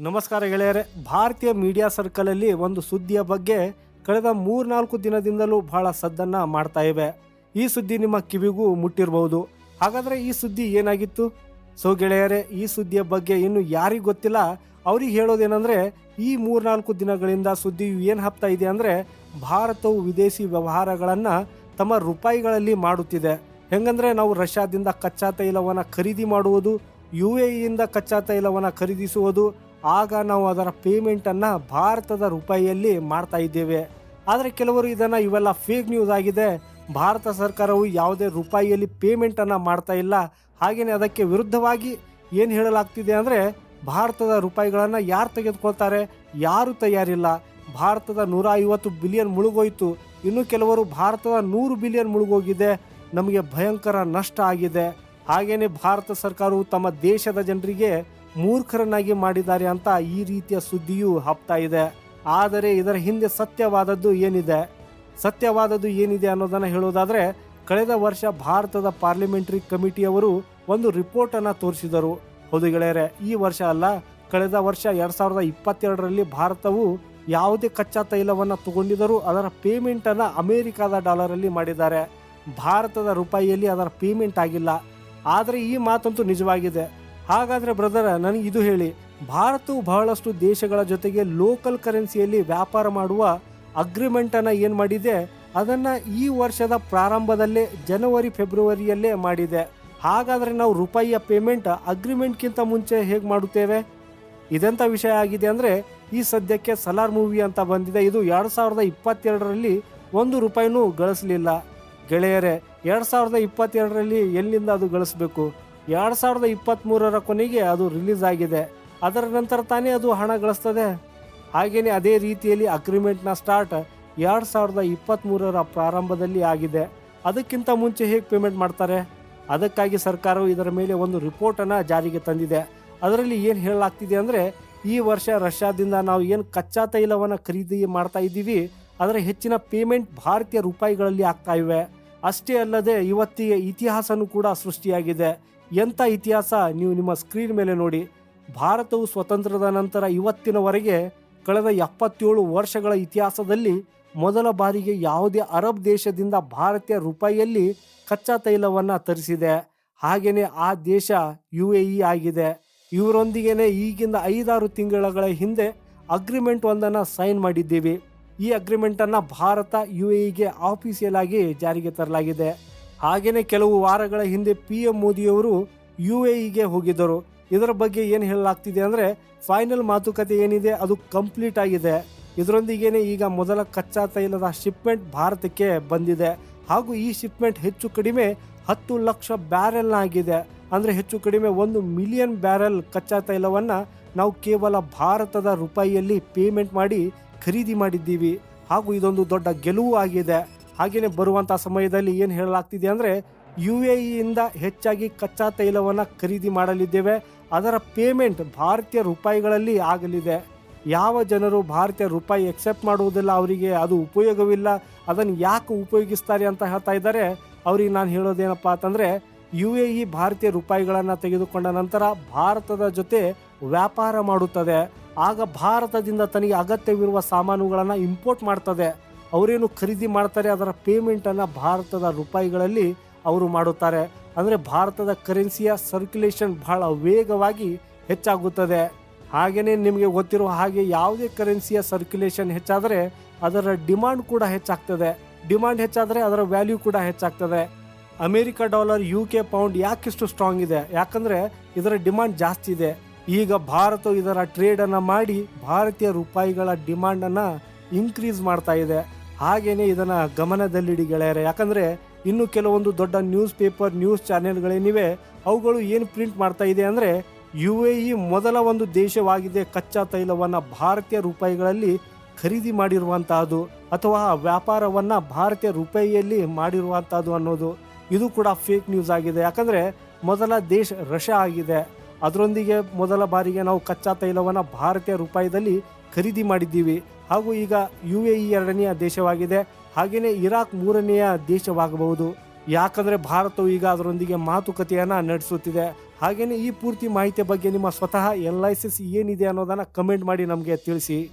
ನಮಸ್ಕಾರ ಗೆಳೆಯರೆ, ಭಾರತೀಯ ಮೀಡಿಯಾ ಸರ್ಕಲಲ್ಲಿ ಒಂದು ಸುದ್ದಿಯ ಬಗ್ಗೆ ಕಳೆದ ಮೂರ್ನಾಲ್ಕು ದಿನದಿಂದಲೂ ಬಹಳ ಸದ್ದನ್ನ ಮಾಡ್ತಾ ಇವೆ. ಈ ಸುದ್ದಿ ನಿಮ್ಮ ಕಿವಿಗೂ ಮುಟ್ಟಿರಬಹುದು. ಹಾಗಾದ್ರೆ ಈ ಸುದ್ದಿ ಏನಾಗಿತ್ತು? ಸೊ ಗೆಳೆಯರೆ, ಈ ಸುದ್ದಿಯ ಬಗ್ಗೆ ಇನ್ನು ಯಾರಿಗೂ ಗೊತ್ತಿಲ್ಲ. ಅವ್ರಿಗೆ ಹೇಳೋದೇನಂದ್ರೆ, ಈ ಮೂರ್ನಾಲ್ಕು ದಿನಗಳಿಂದ ಸುದ್ದಿಯು ಏನು ಹಬ್ತಾ ಇದೆ ಅಂದರೆ, ಭಾರತವು ವಿದೇಶಿ ವ್ಯವಹಾರಗಳನ್ನು ತಮ್ಮ ರೂಪಾಯಿಗಳಲ್ಲಿ ಮಾಡುತ್ತಿದೆ. ಹೆಂಗಂದ್ರೆ, ನಾವು ರಷ್ಯಾದಿಂದ ಕಚ್ಚಾ ತೈಲವನ್ನು ಖರೀದಿ ಮಾಡುವುದು, ಯು ಎ ಕಚ್ಚಾ ತೈಲವನ್ನು ಖರೀದಿಸುವುದು ಆಗ ನಾವು ಅದರ ಪೇಮೆಂಟನ್ನು ಭಾರತದ ರೂಪಾಯಿಯಲ್ಲಿ ಮಾಡ್ತಾ ಇದ್ದೇವೆ. ಆದರೆ ಕೆಲವರು ಇದನ್ನು ಇವೆಲ್ಲ ಫೇಕ್ ನ್ಯೂಸ್ ಆಗಿದೆ. ಭಾರತ ಸರ್ಕಾರವು ಯಾವುದೇ ರೂಪಾಯಿಯಲ್ಲಿ ಪೇಮೆಂಟನ್ನು ಮಾಡ್ತಾ ಇಲ್ಲ. ಹಾಗೆಯೇ ಅದಕ್ಕೆ ವಿರುದ್ಧವಾಗಿ ಏನು ಹೇಳಲಾಗ್ತಿದೆ ಅಂದರೆ ಭಾರತದ ರೂಪಾಯಿಗಳನ್ನು ಯಾರು ತೆಗೆದುಕೊಳ್ತಾರೆ? ಯಾರು ತಯಾರಿಲ್ಲ? ಭಾರತದ ನೂರ ಐವತ್ತು ಬಿಲಿಯನ್ ಮುಳುಗೋಯ್ತು. ಇನ್ನು ಕೆಲವರು ಭಾರತದ ನೂರು ಬಿಲಿಯನ್ ಮುಳುಗೋಗಿದೆ. ನಮಗೆ ಭಯಂಕರ ನಷ್ಟ ಆಗಿದೆ. ಹಾಗೆಯೇ ಭಾರತ ಸರ್ಕಾರವು ತಮ್ಮ ದೇಶದ ಜನರಿಗೆ ಮೂರ್ಖರನ್ನಾಗಿ ಮಾಡಿದ್ದಾರೆ ಅಂತ ಈ ರೀತಿಯ ಸುದ್ದಿಯೂ ಹಬ್ತಾ ಇದೆ. ಆದರೆ ಇದರ ಹಿಂದೆ ಸತ್ಯವಾದದ್ದು ಏನಿದೆ? ಸತ್ಯವಾದದ್ದು ಏನಿದೆ ಅನ್ನೋದನ್ನು ಹೇಳೋದಾದರೆ, ಕಳೆದ ವರ್ಷ ಭಾರತದ ಪಾರ್ಲಿಮೆಂಟರಿ ಕಮಿಟಿಯವರು ಒಂದು ರಿಪೋರ್ಟನ್ನು ತೋರಿಸಿದರು. ಹೌದು ಗೆಳೆಯರೆ, ಈ ವರ್ಷ ಅಲ್ಲ, ಕಳೆದ ವರ್ಷ ಎರಡು ಸಾವಿರದ ಇಪ್ಪತ್ತೆರಡರಲ್ಲಿ ಭಾರತವು ಯಾವುದೇ ಕಚ್ಚಾ ತೈಲವನ್ನು ತಗೊಂಡಿದ್ದರೂ ಅದರ ಪೇಮೆಂಟನ್ನು ಅಮೇರಿಕಾದ ಡಾಲರಲ್ಲಿ ಮಾಡಿದ್ದಾರೆ. ಭಾರತದ ರೂಪಾಯಿಯಲ್ಲಿ ಅದರ ಪೇಮೆಂಟ್ ಆಗಿಲ್ಲ. ಆದರೆ ಈ ಮಾತಂತೂ ನಿಜವಾಗಿದೆ. ಹಾಗಾದ್ರೆ ಬ್ರದರ್ ನನಗೆ ಇದು ಹೇಳಿ. ಭಾರತವು ಬಹಳಷ್ಟು ದೇಶಗಳ ಜೊತೆಗೆ ಲೋಕಲ್ ಕರೆನ್ಸಿಯಲ್ಲಿ ವ್ಯಾಪಾರ ಮಾಡುವ ಅಗ್ರಿಮೆಂಟನ್ನು ಏನು ಮಾಡಿದೆ? ಅದನ್ನು ಈ ವರ್ಷದ ಪ್ರಾರಂಭದಲ್ಲೇ ಜನವರಿ ಫೆಬ್ರವರಿಯಲ್ಲೇ ಮಾಡಿದೆ. ಹಾಗಾದರೆ ನಾವು ರೂಪಾಯಿಯ ಪೇಮೆಂಟ್ ಅಗ್ರಿಮೆಂಟ್ಗಿಂತ ಮುಂಚೆ ಹೇಗೆ ಮಾಡುತ್ತೇವೆ? ಇದೆಂಥ ವಿಷಯ ಆಗಿದೆ ಅಂದರೆ, ಈ ಸದ್ಯಕ್ಕೆ ಸಲಾರ್ ಮೂವಿ ಅಂತ ಬಂದಿದೆ. ಇದು ಎರಡು ಸಾವಿರದ ಇಪ್ಪತ್ತೆರಡರಲ್ಲಿ ಒಂದು ರೂಪಾಯಿನೂ ಗಳಿಸಲಿಲ್ಲ. ಗೆಳೆಯರೇ, ಎರಡು ಸಾವಿರದ ಇಪ್ಪತ್ತೆರಡರಲ್ಲಿ ಎಲ್ಲಿಂದ ಅದು ಗಳಿಸ್ಬೇಕು? ಎರಡು ಸಾವಿರದ ಇಪ್ಪತ್ತ್ಮೂರರ ಕೊನೆಗೆ ಅದು ರಿಲೀಸ್ ಆಗಿದೆ. ಅದರ ನಂತರ ತಾನೇ ಅದು ಹಣ ಗಳಿಸ್ತದೆ. ಹಾಗೆಯೇ ಅದೇ ರೀತಿಯಲ್ಲಿ ಅಗ್ರಿಮೆಂಟ್ನ ಸ್ಟಾರ್ಟ್ ಎರಡು ಸಾವಿರದ ಇಪ್ಪತ್ತ್ಮೂರರ ಪ್ರಾರಂಭದಲ್ಲಿ ಆಗಿದೆ. ಅದಕ್ಕಿಂತ ಮುಂಚೆ ಹೇಗೆ ಪೇಮೆಂಟ್ ಮಾಡ್ತಾರೆ? ಅದಕ್ಕಾಗಿ ಸರ್ಕಾರವು ಇದರ ಮೇಲೆ ಒಂದು ರಿಪೋರ್ಟನ್ನು ಜಾರಿಗೆ ತಂದಿದೆ. ಅದರಲ್ಲಿ ಏನು ಹೇಳಲಾಗ್ತಿದೆ ಅಂದರೆ, ಈ ವರ್ಷ ರಷ್ಯಾದಿಂದ ನಾವು ಏನು ಕಚ್ಚಾ ತೈಲವನ್ನು ಖರೀದಿ ಮಾಡ್ತಾ ಇದ್ದೀವಿ, ಅದರ ಹೆಚ್ಚಿನ ಪೇಮೆಂಟ್ ಭಾರತೀಯ ರೂಪಾಯಿಗಳಲ್ಲಿ ಆಗ್ತಾ ಇವೆ. ಅಷ್ಟೇ ಅಲ್ಲದೆ ಇವತ್ತಿಗೆ ಇತಿಹಾಸನೂ ಕೂಡ ಸೃಷ್ಟಿಯಾಗಿದೆ. ಎಂಥ ಇತಿಹಾಸ ನೀವು ನಿಮ್ಮ ಸ್ಕ್ರೀನ್ ಮೇಲೆ ನೋಡಿ. ಭಾರತವು ಸ್ವತಂತ್ರದ ನಂತರ ಇವತ್ತಿನವರೆಗೆ ಕಳೆದ ಎಪ್ಪತ್ತೇಳು ವರ್ಷಗಳ ಇತಿಹಾಸದಲ್ಲಿ ಮೊದಲ ಬಾರಿಗೆ ಯಾವುದೇ ಅರಬ್ ದೇಶದಿಂದ ಭಾರತೀಯ ರೂಪಾಯಿಯಲ್ಲಿ ಕಚ್ಚಾ ತೈಲವನ್ನು ತರಿಸಿದೆ. ಹಾಗೆಯೇ ಆ ದೇಶ ಯು ಎ ಇ ಆಗಿದೆ. ಇವರೊಂದಿಗೆನೆ ಈಗಿಂದ ಐದಾರು ತಿಂಗಳ ಹಿಂದೆ ಅಗ್ರಿಮೆಂಟ್ ಒಂದನ್ನು ಸೈನ್ ಮಾಡಿದ್ದೀವಿ. ಈ ಅಗ್ರಿಮೆಂಟನ್ನು ಭಾರತ ಯು ಎ ಇಗೆ ಆಫೀಸಿಯಲ್ ಆಗಿ ಜಾರಿಗೆ ತರಲಾಗಿದೆ. ಹಾಗೆಯೇ ಕೆಲವು ವಾರಗಳ ಹಿಂದೆ ಪಿ ಎಂ ಮೋದಿಯವರು ಯು ಎ ಇಗೆ ಹೋಗಿದ್ದರು. ಇದರ ಬಗ್ಗೆ ಏನು ಹೇಳಲಾಗ್ತಿದೆ ಅಂದರೆ ಫೈನಲ್ ಮಾತುಕತೆ ಏನಿದೆ ಅದು ಕಂಪ್ಲೀಟ್ ಆಗಿದೆ. ಇದರೊಂದಿಗೇನೆ ಈಗ ಮೊದಲ ಕಚ್ಚಾ ತೈಲದ ಶಿಪ್ಮೆಂಟ್ ಭಾರತಕ್ಕೆ ಬಂದಿದೆ. ಹಾಗೂ ಈ ಶಿಪ್ಮೆಂಟ್ ಹೆಚ್ಚು ಕಡಿಮೆ ಹತ್ತು ಲಕ್ಷ ಬ್ಯಾರೆಲ್ನ ಆಗಿದೆ. ಅಂದರೆ ಹೆಚ್ಚು ಕಡಿಮೆ ಒಂದು ಮಿಲಿಯನ್ ಬ್ಯಾರೆಲ್ ಕಚ್ಚಾ ತೈಲವನ್ನು ನಾವು ಕೇವಲ ಭಾರತದ ರೂಪಾಯಿಯಲ್ಲಿ ಪೇಮೆಂಟ್ ಮಾಡಿ ಖರೀದಿ ಮಾಡಿದ್ದೀವಿ. ಹಾಗೂ ಇದೊಂದು ದೊಡ್ಡ ಗೆಲುವು ಆಗಿದೆ. ಹಾಗೆಯೇ ಬರುವಂಥ ಸಮಯದಲ್ಲಿ ಏನು ಹೇಳಲಾಗ್ತಿದೆ ಅಂದರೆ ಯು ಎ ಇಯಿಂದ ಹೆಚ್ಚಾಗಿ ಕಚ್ಚಾ ತೈಲವನ್ನು ಖರೀದಿ ಮಾಡಲಿದ್ದೇವೆ. ಅದರ ಪೇಮೆಂಟ್ ಭಾರತೀಯ ರೂಪಾಯಿಗಳಲ್ಲಿ ಆಗಲಿದೆ. ಯಾವ ಜನರು ಭಾರತೀಯ ರೂಪಾಯಿ ಎಕ್ಸೆಪ್ಟ್ ಮಾಡುವುದಿಲ್ಲ, ಅವರಿಗೆ ಅದು ಉಪಯೋಗವಿಲ್ಲ, ಅದನ್ನು ಯಾಕೆ ಉಪಯೋಗಿಸ್ತಾರೆ ಅಂತ ಹೇಳ್ತಾ ಇದ್ದಾರೆ. ಅವ್ರಿಗೆ ನಾನು ಹೇಳೋದೇನಪ್ಪ ಅಂತಂದರೆ, ಯು ಎ ಇ ಭಾರತೀಯ ರೂಪಾಯಿಗಳನ್ನು ತೆಗೆದುಕೊಂಡ ನಂತರ ಭಾರತದ ಜೊತೆ ವ್ಯಾಪಾರ ಮಾಡುತ್ತದೆ. ಆಗ ಭಾರತದಿಂದ ತನಗೆ ಅಗತ್ಯವಿರುವ ಸಾಮಾನುಗಳನ್ನು ಇಂಪೋರ್ಟ್ ಮಾಡ್ತದೆ. ಅವರೇನು ಖರೀದಿ ಮಾಡ್ತಾರೆ ಅದರ ಪೇಮೆಂಟನ್ನು ಭಾರತದ ರೂಪಾಯಿಗಳಲ್ಲಿ ಅವರು ಮಾಡುತ್ತಾರೆ. ಅಂದರೆ ಭಾರತದ ಕರೆನ್ಸಿಯ ಸರ್ಕ್ಯುಲೇಷನ್ ಬಹಳ ವೇಗವಾಗಿ ಹೆಚ್ಚಾಗುತ್ತದೆ. ಹಾಗೆಯೇ ನಿಮಗೆ ಗೊತ್ತಿರುವ ಹಾಗೆ ಯಾವುದೇ ಕರೆನ್ಸಿಯ ಸರ್ಕ್ಯುಲೇಷನ್ ಹೆಚ್ಚಾದರೆ ಅದರ ಡಿಮಾಂಡ್ ಕೂಡ ಹೆಚ್ಚಾಗ್ತದೆ. ಡಿಮಾಂಡ್ ಹೆಚ್ಚಾದರೆ ಅದರ ವ್ಯಾಲ್ಯೂ ಕೂಡ ಹೆಚ್ಚಾಗ್ತದೆ. America dollar U K pound ಯಾಕಿಷ್ಟು ಸ್ಟ್ರಾಂಗ್ ಇದೆ? ಯಾಕಂದರೆ ಇದರ ಡಿಮಾಂಡ್ ಜಾಸ್ತಿ ಇದೆ. ಈಗ ಭಾರತ ಇದರ ಟ್ರೇಡನ್ನು ಮಾಡಿ ಭಾರತೀಯ ರೂಪಾಯಿಗಳ ಡಿಮಾಂಡನ್ನು ಇನ್ಕ್ರೀಸ್ ಮಾಡ್ತಾ ಇದೆ. ಹಾಗೇನೆ ಇದನ್ನು ಗಮನದಲ್ಲಿಡಿ ಗೆಳೆಯರೆ. ಯಾಕಂದರೆ ಇನ್ನು ಕೆಲವೊಂದು ದೊಡ್ಡ ನ್ಯೂಸ್ ಪೇಪರ್ ನ್ಯೂಸ್ ಚಾನೆಲ್ಗಳೇನಿವೆ ಅವುಗಳು ಏನು ಪ್ರಿಂಟ್ ಮಾಡ್ತಾ ಇದೆ ಅಂದರೆ ಯು ಎ ಇ ಮೊದಲ ಒಂದು ದೇಶವಾಗಿದೆ ಕಚ್ಚಾ ತೈಲವನ್ನು ಭಾರತೀಯ ರೂಪಾಯಿಗಳಲ್ಲಿ ಖರೀದಿ ಮಾಡಿರುವಂತಹದ್ದು ಅಥವಾ ವ್ಯಾಪಾರವನ್ನು ಭಾರತೀಯ ರೂಪಾಯಿಯಲ್ಲಿ ಮಾಡಿರುವಂಥದ್ದು ಅನ್ನೋದು. ಇದು ಕೂಡ ಫೇಕ್ ನ್ಯೂಸ್ ಆಗಿದೆ. ಯಾಕಂದರೆ ಮೊದಲ ದೇಶ ರಷ್ಯಾ ಆಗಿದೆ. ಅದರೊಂದಿಗೆ ಮೊದಲ ಬಾರಿಗೆ ನಾವು ಕಚ್ಚಾ ತೈಲವನ್ನು ಭಾರತೀಯ ರೂಪಾಯಿದಲ್ಲಿ ಖರೀದಿ ಮಾಡಿದ್ದೀವಿ. ಹಾಗೂ ಈಗ ಯು ಎ ಇ ಎರಡನೆಯ ದೇಶವಾಗಿದೆ. ಹಾಗೆಯೇ ಇರಾಕ್ ಮೂರನೆಯ ದೇಶವಾಗಬಹುದು. ಯಾಕಂದರೆ ಭಾರತವು ಈಗ ಅದರೊಂದಿಗೆ ಮಾತುಕತೆಯನ್ನು ನಡೆಸುತ್ತಿದೆ. ಹಾಗೆಯೇ ಈ ಪೂರ್ತಿ ಮಾಹಿತಿಯ ಬಗ್ಗೆ ನಿಮ್ಮ ಸ್ವತಃ ಎಲ್ ಐ ಸಿ ಏನಿದೆ ಅನ್ನೋದನ್ನು ಕಮೆಂಟ್ ಮಾಡಿ ನಮಗೆ ತಿಳಿಸಿ.